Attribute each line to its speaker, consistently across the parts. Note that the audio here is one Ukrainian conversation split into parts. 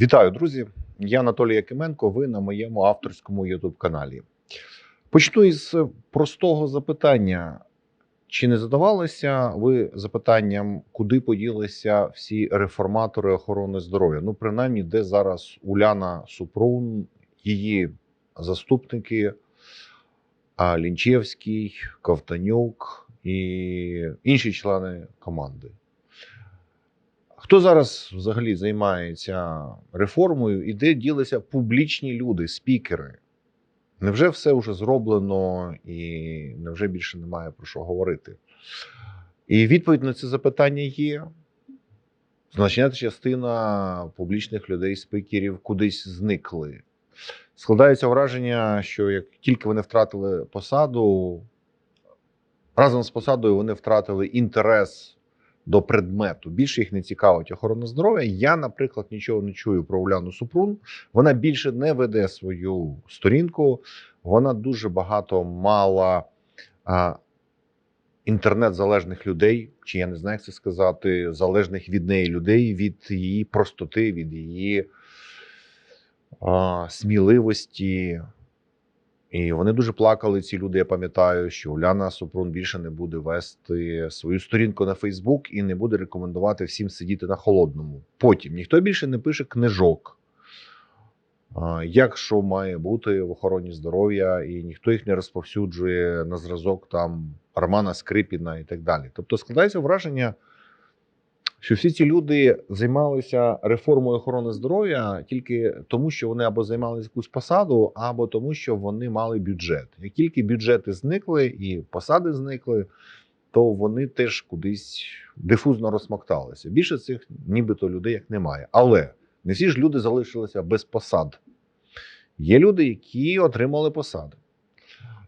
Speaker 1: Вітаю, друзі! Я Анатолій Якименко. Ви на моєму авторському youtube каналі. Почну із простого запитання. Чи не задавалися ви запитанням, куди поділися всі реформатори охорони здоров'я? Ну, принаймні, де зараз Уляна Супрун, її заступники, Лінчевський, Ковтанюк і інші члени команди? Хто зараз взагалі займається реформою і де ділися публічні люди, спікери? Невже все вже зроблено і невже більше немає про що говорити? І відповідь на це запитання є. Значна частина публічних людей, спікерів кудись зникли. Складається враження, що як тільки вони втратили посаду, разом з посадою вони втратили інтерес до предмету. Більше їх не цікавить охорона здоров'я. Я, наприклад, нічого не чую про Уляну Супрун. Вона більше не веде свою сторінку. Вона дуже багато мала а, інтернет-залежних людей, чи я не знаю, як це сказати, залежних від неї людей, від її простоти, від її а, сміливості. І вони дуже плакали. Ці люди. Я пам'ятаю, що Уляна Супрун більше не буде вести свою сторінку на Фейсбук і не буде рекомендувати всім сидіти на холодному. Потім ніхто більше не пише книжок, як що має бути в охороні здоров'я, і ніхто їх не розповсюджує на зразок там Романа Скрипіна і так далі. Тобто складається враження. Що всі ці люди займалися реформою охорони здоров'я тільки тому, що вони або займали якусь посаду, або тому, що вони мали бюджет. Як тільки бюджети зникли і посади зникли, то вони теж кудись дифузно розсмокталися. Більше цих нібито людей як немає. Але не всі ж люди залишилися без посад. Є люди, які отримали посади.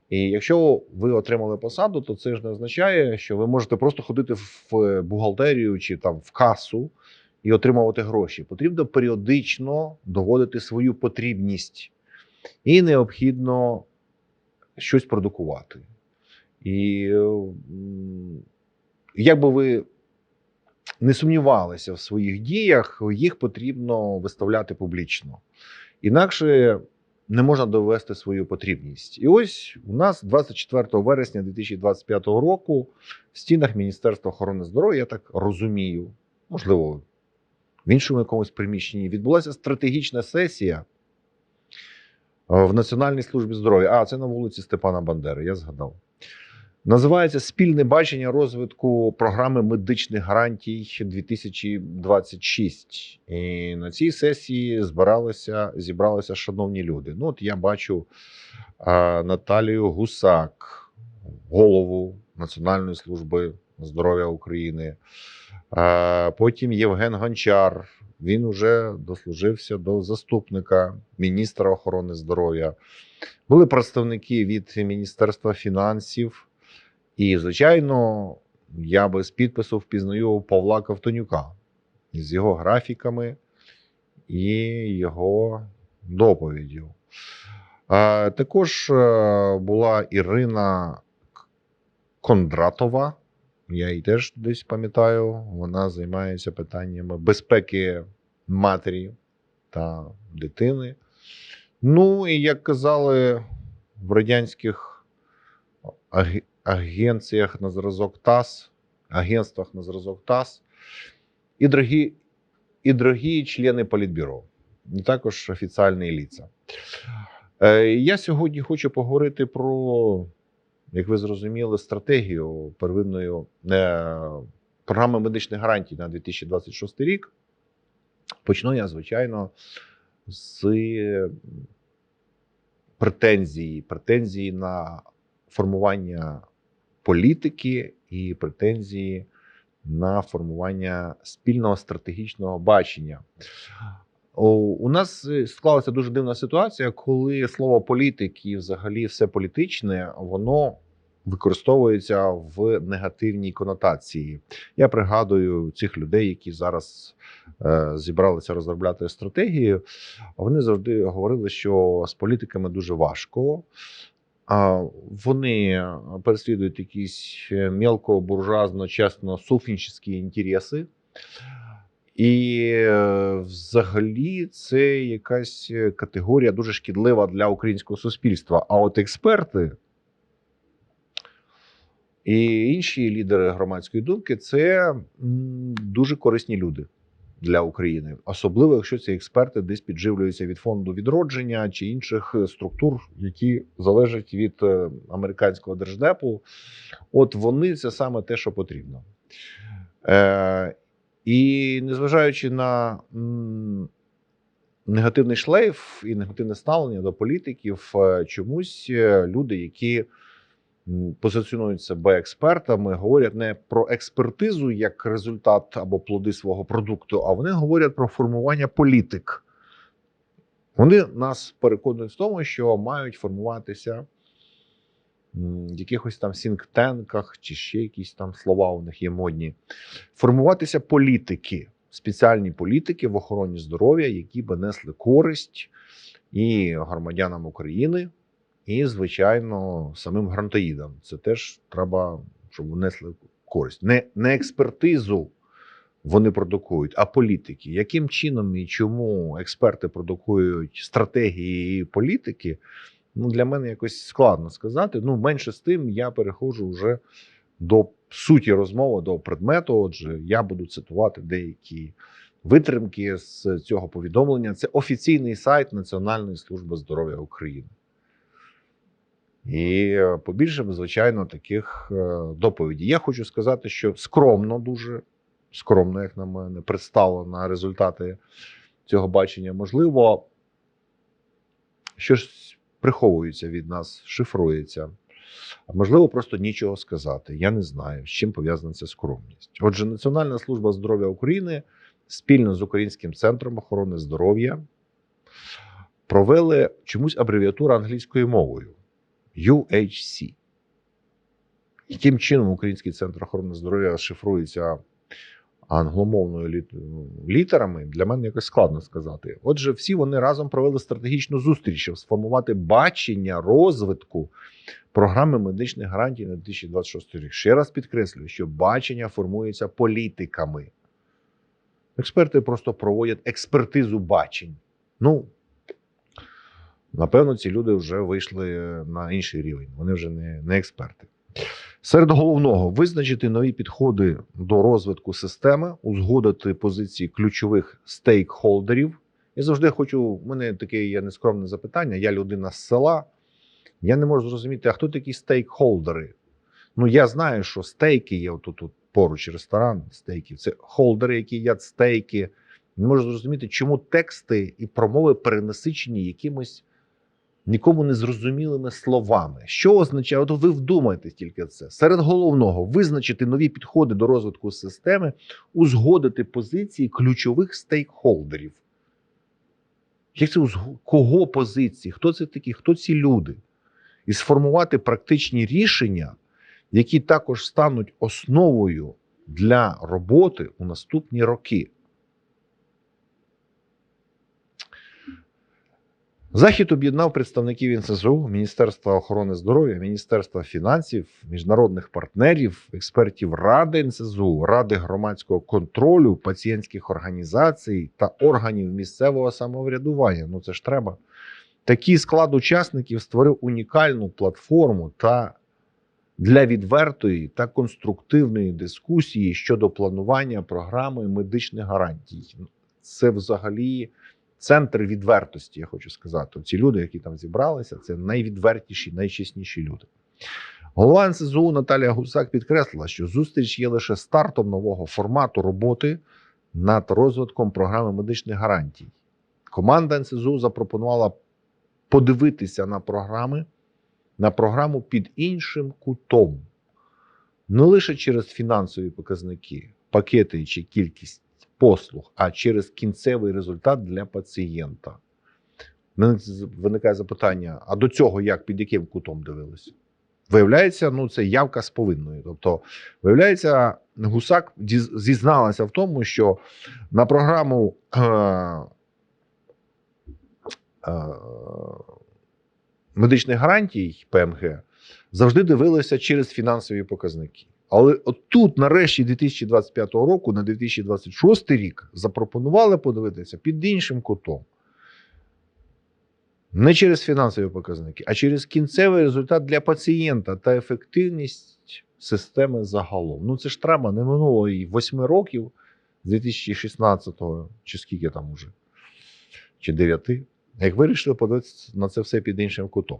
Speaker 1: І якщо ви отримали посаду, то це ж не означає, що ви можете просто ходити в бухгалтерію чи там в касу і отримувати гроші. Потрібно періодично доводити свою потрібність і необхідно щось продукувати. І м, як би ви не сумнівалися в своїх діях, їх потрібно виставляти публічно. Інакше не можна довести свою потрібність. І ось у нас 24 вересня 2025 року в стінах Міністерства охорони здоров'я, я так розумію, можливо, в іншому якомусь приміщенні відбулася стратегічна сесія е, в Національній службі здоров'я. А, це на вулиці Степана Бандери, я згадав. Називається Спільне бачення розвитку програми медичних гарантій 2026. І на цій сесії збиралися, зібралися шановні люди. Ну, от я бачу а, Наталію Гусак, голову Національної служби здоров'я України. А, потім Євген Гончар. Він уже дослужився до заступника міністра охорони здоров'я. Були представники від Міністерства фінансів. І, звичайно, я без підпису впізнаю Павла Ковтонюка з його графіками і його доповіддю. Також е, була Ірина Кондратова. Я її теж десь пам'ятаю. Вона займається питаннями безпеки матері та дитини. Ну і як казали в радянських агенціях на зразок ТАСС, агентствах на зразок ТАСС, і дорогі, і дорогі члени Політбюро, і також офіціальні ліца. Е, Я сьогодні хочу поговорити про, як ви зрозуміли, стратегію первинної е, програми медичних гарантій на 2026 рік. Почну я, звичайно, з претензії, претензії на формування політики і претензії на формування спільного стратегічного бачення. У нас е, склалася дуже дивна ситуація, коли слово політик і взагалі все політичне, воно використовується в негативній конотації. Я пригадую цих людей, які зараз е, зібралися розробляти стратегію. Вони завжди говорили, що з політиками дуже важко. Вони переслідують якісь мелко буржуазно чесно суфнічні інтереси. І е, взагалі це якась е, категорія дуже шкідлива для українського суспільства. А от експерти і інші лідери громадської думки це дуже корисні люди для України, особливо якщо ці експерти десь підживлюються від фонду відродження чи інших е, структур, які залежать від е, американського держдепу. От вони це саме те, що потрібно. Е, і незважаючи на негативний шлейф і негативне ставлення до політиків, е, чомусь люди, які позиціонують себе експертами, говорять не про експертизу як результат або плоди свого продукту, а вони говорять про формування політик. Вони нас переконують в тому, що мають формуватися в якихось там сінктенках чи ще якісь там слова у них є модні. Формуватися політики, спеціальні політики в охороні здоров'я, які би несли користь і громадянам України, і, звичайно, самим грантоїдам. Це теж треба, щоб внесли користь. Не, не експертизу вони продукують, а політики. Яким чином і чому експерти продукують стратегії і політики? Ну, для мене якось складно сказати. Ну, менше з тим, я переходжу вже до суті розмови, до предмету. Отже, я буду цитувати деякі витримки з цього повідомлення. Це офіційний сайт Національної служби здоров'я України. І е, побільше, звичайно, таких е, доповідей. Я хочу сказати, що скромно, дуже скромно, як на мене, представлено результати цього бачення. Можливо, щось приховується від нас, шифрується. А можливо, просто нічого сказати. Я не знаю, з чим пов'язана ця скромність. Отже, Національна служба здоров'я України спільно з Українським центром охорони здоров'я провели чомусь абревіатуру англійською мовою UHC. Яким чином Український центр охорони здоров'я шифрується англомовною літерами, для мене якось складно сказати. Отже, всі вони разом провели стратегічну зустріч, щоб сформувати бачення розвитку програми медичних гарантій на 2026 рік. Ще раз підкреслюю, що бачення формується політиками. Експерти просто проводять експертизу бачень. Ну, напевно, ці люди вже вийшли на інший рівень. Вони вже не, не експерти. Серед головного визначити нові підходи до розвитку системи, узгодити позиції ключових стейкхолдерів. Я завжди хочу. У мене таке є нескромне запитання. Я людина з села. Я не можу зрозуміти, а хто такі стейкхолдери? Ну, я знаю, що стейки є тут поруч ресторан стейків. Це холдери, які їдять стейки. Не можу зрозуміти, чому тексти і промови перенасичені якимось нікому не зрозумілими словами. Що означає? От ви вдумайтесь тільки це. Серед головного визначити нові підходи до розвитку системи, узгодити позиції ключових стейкхолдерів. Як це узго- кого позиції? Хто це такі? Хто ці люди? І сформувати практичні рішення, які також стануть основою для роботи у наступні роки. Захід об'єднав представників НСЗУ, Міністерства охорони здоров'я, Міністерства фінансів, міжнародних партнерів, експертів Ради НСЗУ, Ради громадського контролю, пацієнтських організацій та органів місцевого самоврядування. Ну це ж треба. Такий склад учасників створив унікальну платформу та для відвертої та конструктивної дискусії щодо планування програми медичних гарантій. Це взагалі центр відвертості, я хочу сказати. Ці люди, які там зібралися, це найвідвертіші, найчесніші люди. Голова НСЗУ Наталія Гусак підкреслила, що зустріч є лише стартом нового формату роботи над розвитком програми медичних гарантій. Команда НСЗУ запропонувала подивитися на програми, на програму під іншим кутом, не лише через фінансові показники, пакети чи кількість послуг, а через кінцевий результат для пацієнта. Мене виникає запитання: а до цього як під яким кутом дивилися? Виявляється, ну це явка з повинною. Тобто, виявляється, гусак зізналася в тому, що на програму е, е, медичних гарантій ПМГ завжди дивилися через фінансові показники. Але от тут, нарешті, 2025 року, на 2026 рік, запропонували подивитися під іншим кутом. Не через фінансові показники, а через кінцевий результат для пацієнта та ефективність системи загалом. Ну це ж треба, не минуло і 8 років з 2016-го, чи скільки там уже, чи 9, як вирішили подивитися на це все під іншим кутом.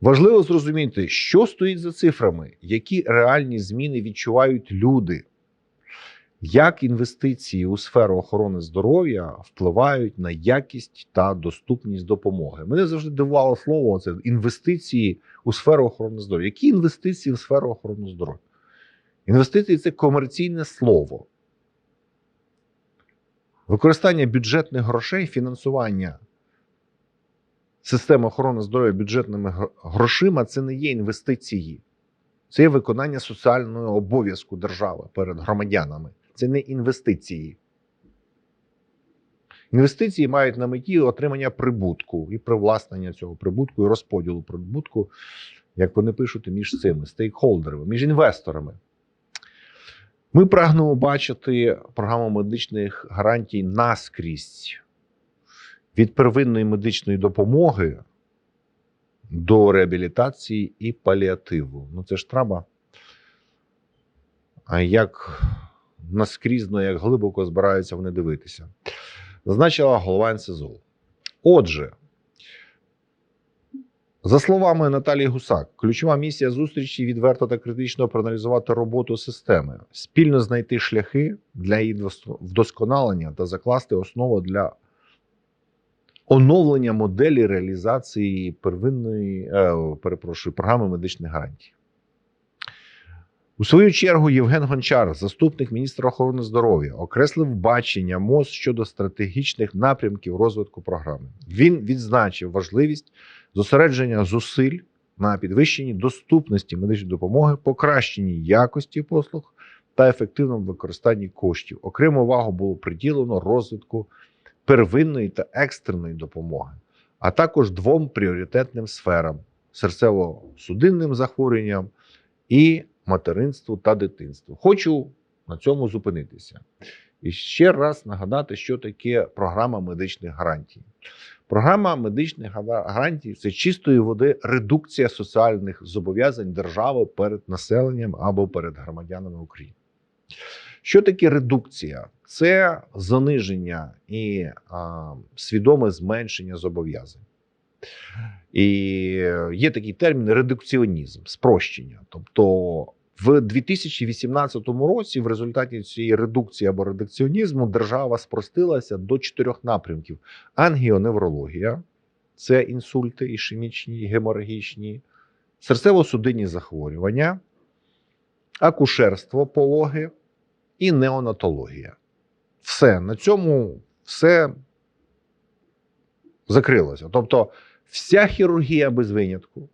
Speaker 1: Важливо зрозуміти, що стоїть за цифрами, які реальні зміни відчувають люди, як інвестиції у сферу охорони здоров'я впливають на якість та доступність допомоги. Мене завжди дивувало слово це інвестиції у сферу охорони здоров'я. Які інвестиції в сферу охорони здоров'я? Інвестиції це комерційне слово. Використання бюджетних грошей, фінансування системи охорони здоров'я бюджетними грошима це не є інвестиції, це є виконання соціального обов'язку держави перед громадянами. Це не інвестиції. Інвестиції мають на меті отримання прибутку і привласнення цього прибутку, і розподілу прибутку, як вони пишуть, між цими стейкхолдерами, між інвесторами. Ми прагнемо бачити програму медичних гарантій наскрізь від первинної медичної допомоги до реабілітації і паліативу. Ну це ж треба. Як наскрізно, як глибоко збираються вони дивитися. Зазначила голова НСЗУ. Отже, за словами Наталії Гусак, ключова місія зустрічі відверто та критично проаналізувати роботу системи, спільно знайти шляхи для її вдосконалення та закласти основу для оновлення моделі реалізації первинної, е, перепрошую, програми медичних гарантій. У свою чергу Євген Гончар, заступник міністра охорони здоров'я, окреслив бачення МОЗ щодо стратегічних напрямків розвитку програми. Він відзначив важливість зосередження зусиль на підвищенні доступності медичної допомоги, покращенні якості послуг та ефективному використанні коштів. Окрему увагу було приділено розвитку первинної та екстреної допомоги, а також двом пріоритетним сферам: серцево-судинним захворюванням і материнству та дитинству. Хочу на цьому зупинитися. І ще раз нагадати, що таке програма медичних гарантій. Програма медичних гарантій це чистої води редукція соціальних зобов'язань держави перед населенням або перед громадянами України. Що таке редукція? Це заниження і а, свідоме зменшення зобов'язань. І є такий термін редукціонізм, спрощення. Тобто в 2018 році, в результаті цієї редукції або редукціонізму, держава спростилася до чотирьох напрямків: ангіоневрологія, це інсульти, ішемічні, геморагічні, серцево-судинні захворювання, акушерство, пологи і неонатологія. Все на цьому все закрилося. Тобто, вся хірургія без винятку.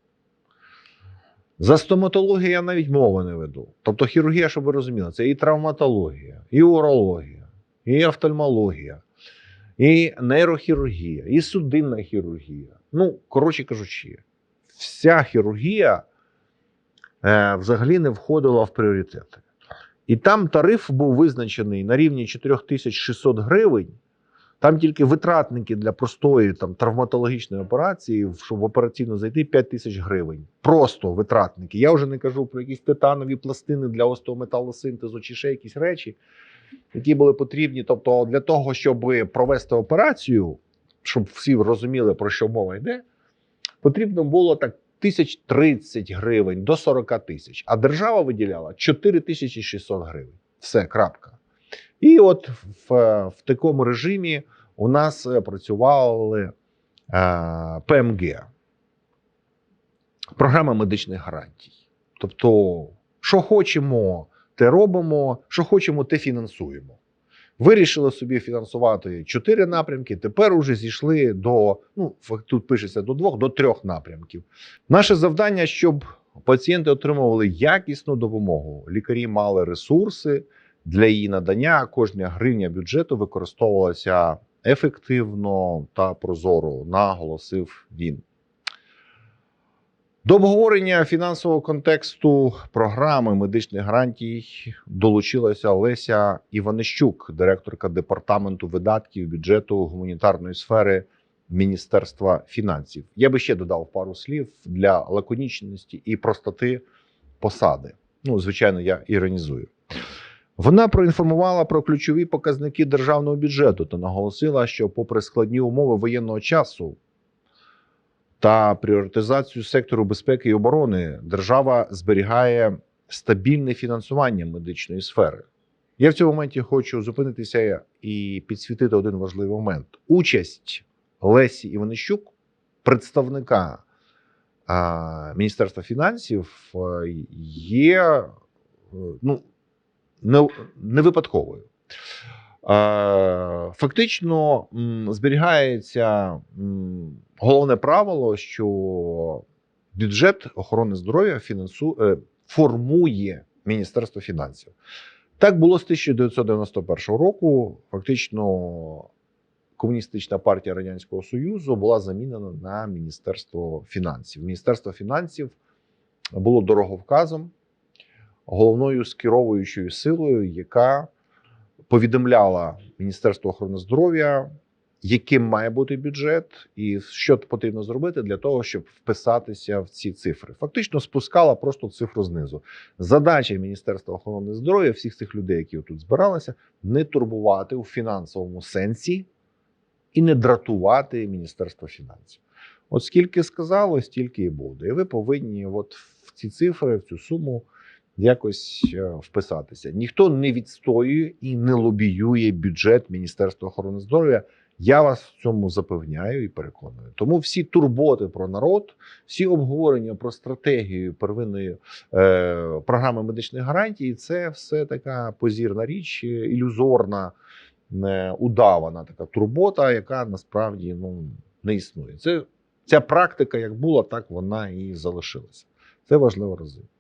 Speaker 1: За стоматологію я навіть мови не веду. Тобто, хірургія, щоб ви розуміли, це і травматологія, і урологія, і офтальмологія, і нейрохірургія, і судинна хірургія. Ну, коротше кажучи, вся хірургія е, взагалі не входила в пріоритети. І там тариф був визначений на рівні 4600 гривень. Там тільки витратники для простої там, травматологічної операції, щоб операційно зайти 5 тисяч гривень. Просто витратники. Я вже не кажу про якісь титанові пластини для остеометалосинтезу чи ще якісь речі, які були потрібні. Тобто, для того, щоб провести операцію, щоб всі розуміли, про що мова йде, потрібно було так тисяч 30 гривень до 40 тисяч. А держава виділяла 4600 гривень. Все, крапка. І от в, в такому режимі у нас е, працювали е, ПМГ, програма медичних гарантій. Тобто, що хочемо, те робимо, що хочемо, те фінансуємо. Вирішили собі фінансувати чотири напрямки. Тепер уже зійшли до ну тут пишеться до двох, до трьох напрямків. Наше завдання, щоб пацієнти отримували якісну допомогу. Лікарі мали ресурси для її надання. Кожна гривня бюджету використовувалася ефективно та прозоро, наголосив він. До обговорення фінансового контексту програми медичних гарантій долучилася Леся Іванищук, директорка департаменту видатків бюджету гуманітарної сфери Міністерства фінансів. Я би ще додав пару слів для лаконічності і простоти посади. Ну, звичайно, я іронізую. Вона проінформувала про ключові показники державного бюджету та наголосила, що, попри складні умови воєнного часу та пріоритизацію сектору безпеки і оборони, держава зберігає стабільне фінансування медичної сфери. Я в цьому моменті хочу зупинитися і підсвітити один важливий момент: участь Лесі Іванищук, представника а, Міністерства фінансів, е, є е, ну, не, не випадковою. Е, Фактично зберігається головне правило, що бюджет охорони здоров'я фінансу, е, формує Міністерство фінансів. Так було з 1991 року. Фактично, Комуністична партія Радянського Союзу була замінена на Міністерство фінансів. Міністерство фінансів було дороговказом, головною скеровуючою силою, яка повідомляла Міністерство охорони здоров'я, яким має бути бюджет, і що потрібно зробити для того, щоб вписатися в ці цифри. Фактично спускала просто цифру знизу. Задача Міністерства охорони здоров'я всіх цих людей, які тут збиралися, не турбувати у фінансовому сенсі і не дратувати Міністерство фінансів. От скільки сказало, стільки і буде. І ви повинні, от в ці цифри, в цю суму якось е, вписатися. Ніхто не відстоює і не лобіює бюджет Міністерства охорони здоров'я. Я вас в цьому запевняю і переконую. Тому всі турботи про народ, всі обговорення про стратегію первинної е, програми медичних гарантій це все така позірна річ, е, ілюзорна, не удавана така турбота, яка насправді ну, не існує. Це ця практика, як була, так вона і залишилася. Це важливо розуміти.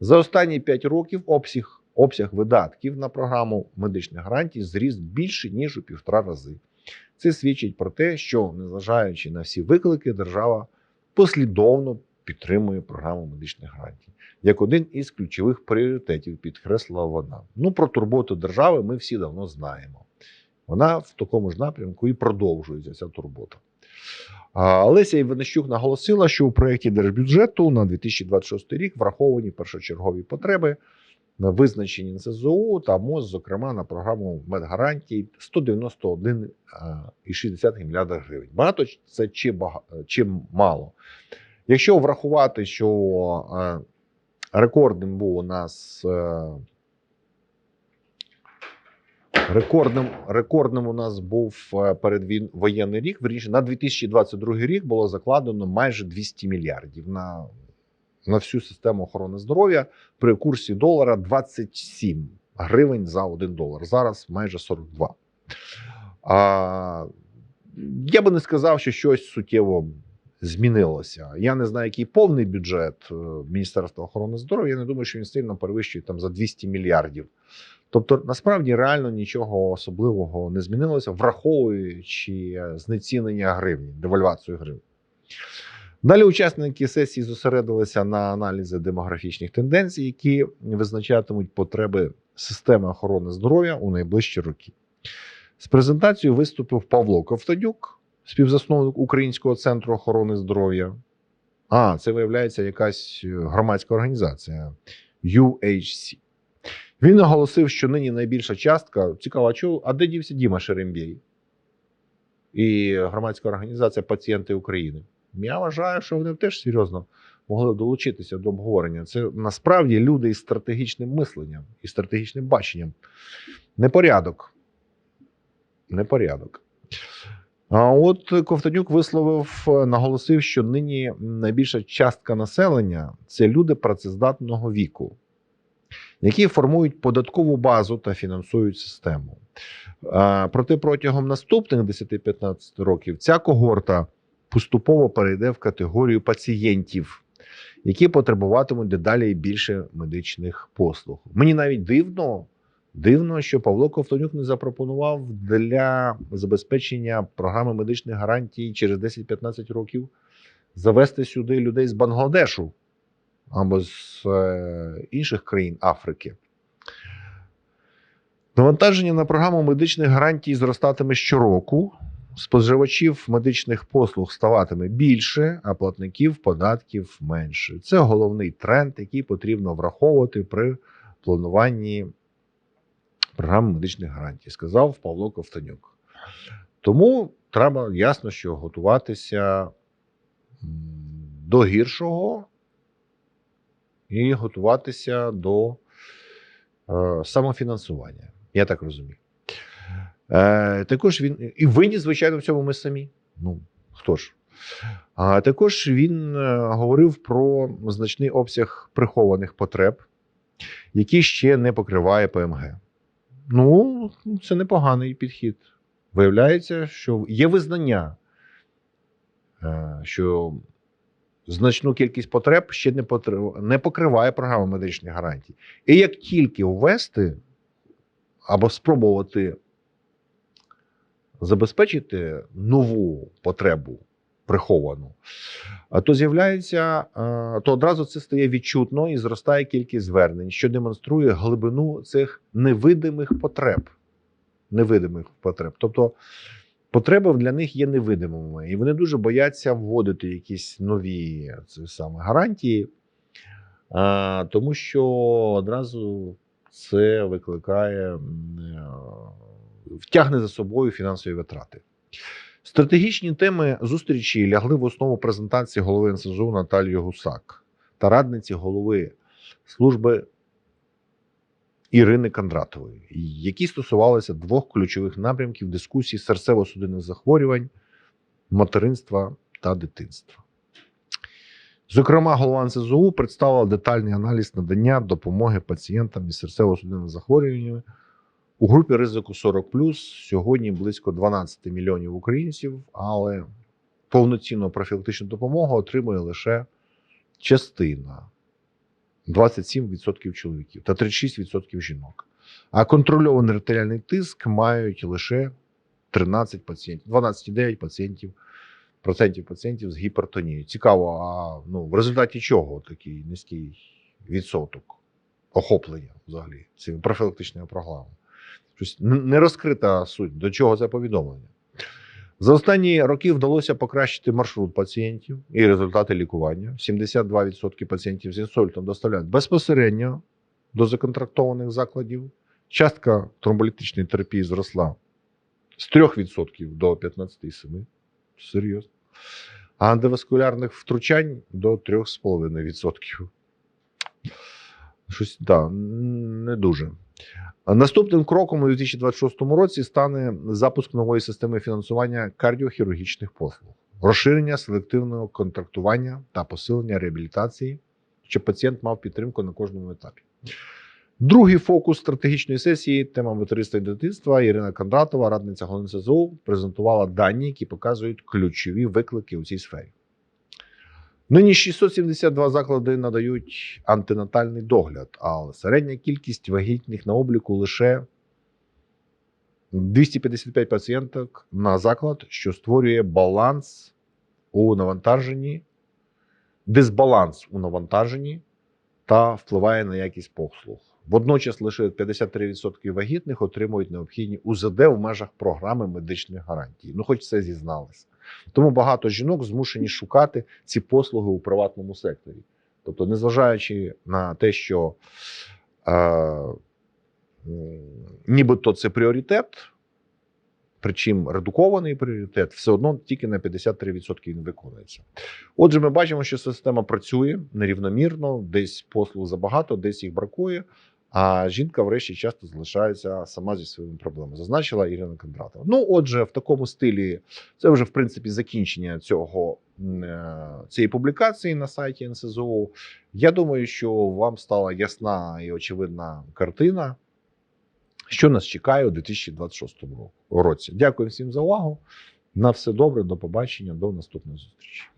Speaker 1: За останні 5 років обсяг, обсяг видатків на програму медичних гарантій зріс більше ніж у півтора рази. Це свідчить про те, що, незважаючи на всі виклики, держава послідовно підтримує програму медичних гарантій як один із ключових пріоритетів, підкреслила вона. Ну про турботу держави ми всі давно знаємо. Вона в такому ж напрямку і продовжується ця турбота. Леся Іванищук наголосила, що у проєкті держбюджету на 2026 рік враховані першочергові потреби на визначені НСЗУ та МОЗ, зокрема на програму медгарантій 191,6 мільярда гривень. Багато це чи, бага, чи мало. Якщо врахувати, що е, рекордним був у нас е, Рекордним, рекордним у нас був е, передвоєнний рік. Вірніше, на 2022 рік було закладено майже 200 мільярдів на, на всю систему охорони здоров'я при курсі долара 27 гривень за 1 долар. Зараз майже 42. А, я би не сказав, що щось суттєво змінилося. Я не знаю, який повний бюджет е, Міністерства охорони здоров'я. Я не думаю, що він сильно перевищує там за 200 мільярдів. Тобто, насправді реально нічого особливого не змінилося, враховуючи знецінення гривні, девальвацію гривні. Далі учасники сесії зосередилися на аналізі демографічних тенденцій, які визначатимуть потреби системи охорони здоров'я у найближчі роки. З презентацією виступив Павло Ковтадюк, співзасновник Українського центру охорони здоров'я. А, це виявляється якась громадська організація UHC. Він наголосив, що нині найбільша частка цікаво, а чого, а де дівся Діма Шерембєй і громадська організація Пацієнти України. Я вважаю, що вони теж серйозно могли долучитися до обговорення. Це насправді люди із стратегічним мисленням і стратегічним баченням. Непорядок. Непорядок. А от Ковтонюк висловив, наголосив, що нині найбільша частка населення це люди працездатного віку які формують податкову базу та фінансують систему. Проте протягом наступних 10-15 років ця когорта поступово перейде в категорію пацієнтів, які потребуватимуть дедалі більше медичних послуг. Мені навіть дивно. Дивно, що Павло Ковтонюк не запропонував для забезпечення програми медичних гарантій через 10-15 років завести сюди людей з Бангладешу або з е, інших країн Африки. Навантаження на програму медичних гарантій зростатиме щороку. Споживачів медичних послуг ставатиме більше, а платників податків менше. Це головний тренд, який потрібно враховувати при плануванні програми медичних гарантій, сказав Павло Ковтанюк. Тому треба ясно, що готуватися до гіршого і готуватися до е, самофінансування. Я так розумію. Е, також він і винні, звичайно, в цьому ми самі. Ну хто ж? А також він е, говорив про значний обсяг прихованих потреб, які ще не покриває ПМГ. Ну, це непоганий підхід. Виявляється, що є визнання, е, що значну кількість потреб ще не, не покриває програма медичних гарантій. І як тільки ввести або спробувати забезпечити нову потребу приховану, то з'являється, то одразу це стає відчутно і зростає кількість звернень, що демонструє глибину цих невидимих потреб. Невидимих потреб. Тобто потреби для них є невидимими, і вони дуже бояться вводити якісь нові це саме гарантії, а, тому що одразу це викликає е, втягне за собою фінансові витрати. Стратегічні теми зустрічі лягли в основу презентації голови НСЗУ Наталії Гусак та радниці голови служби Ірини Кондратової, які стосувалися двох ключових напрямків дискусії серцево-судинних захворювань, материнства та дитинства. Зокрема, голова НСЗУ представила детальний аналіз надання допомоги пацієнтам із серцево-судинними захворюваннями у групі ризику 40 сьогодні близько 12 мільйонів українців, але повноцінну профілактичну допомогу отримує лише частина 27% чоловіків та 36% жінок. А контрольований артеріальний тиск мають лише 13 пацієнтів, 12,9 пацієнтів, процентів пацієнтів з гіпертонією. Цікаво, а ну, в результаті чого такий низький відсоток охоплення взагалі цими профілактичними програмами? Щось не розкрита суть, до чого це повідомлення. За останні роки вдалося покращити маршрут пацієнтів і результати лікування. 72% пацієнтів з інсультом доставляють безпосередньо до законтрактованих закладів. Частка тромболітичної терапії зросла з 3% до 15,7%. Серйозно. А антиваскулярних втручань до 3,5%. Щось так, не дуже. Наступним кроком у 2026 році стане запуск нової системи фінансування кардіохірургічних послуг, розширення селективного контрактування та посилення реабілітації, щоб пацієнт мав підтримку на кожному етапі. Другий фокус стратегічної сесії тема ветериста і дитинства Ірина Кондратова, радниця голови СЗУ, презентувала дані, які показують ключові виклики у цій сфері. Нині 672 заклади надають антинатальний догляд, але середня кількість вагітних на обліку лише 255 пацієнток на заклад, що створює баланс у навантаженні, дисбаланс у навантаженні та впливає на якість послуг. Водночас лише 53% вагітних отримують необхідні УЗД в межах програми медичних гарантій. Ну, хоч це зізналися. Тому багато жінок змушені шукати ці послуги у приватному секторі. Тобто, незважаючи на те, що е, нібито це пріоритет, причому редукований пріоритет, все одно тільки на 53% він виконується. Отже, ми бачимо, що система працює нерівномірно, десь послуг забагато, десь їх бракує. А жінка, врешті, часто залишається сама зі своїми проблемами. Зазначила Ірина Кондратова. Ну, отже, в такому стилі це вже в принципі закінчення цього е, цієї публікації на сайті НСЗУ. Я думаю, що вам стала ясна і очевидна картина, що нас чекає у 2026 році. Дякую всім за увагу. На все добре, до побачення, до наступної зустрічі.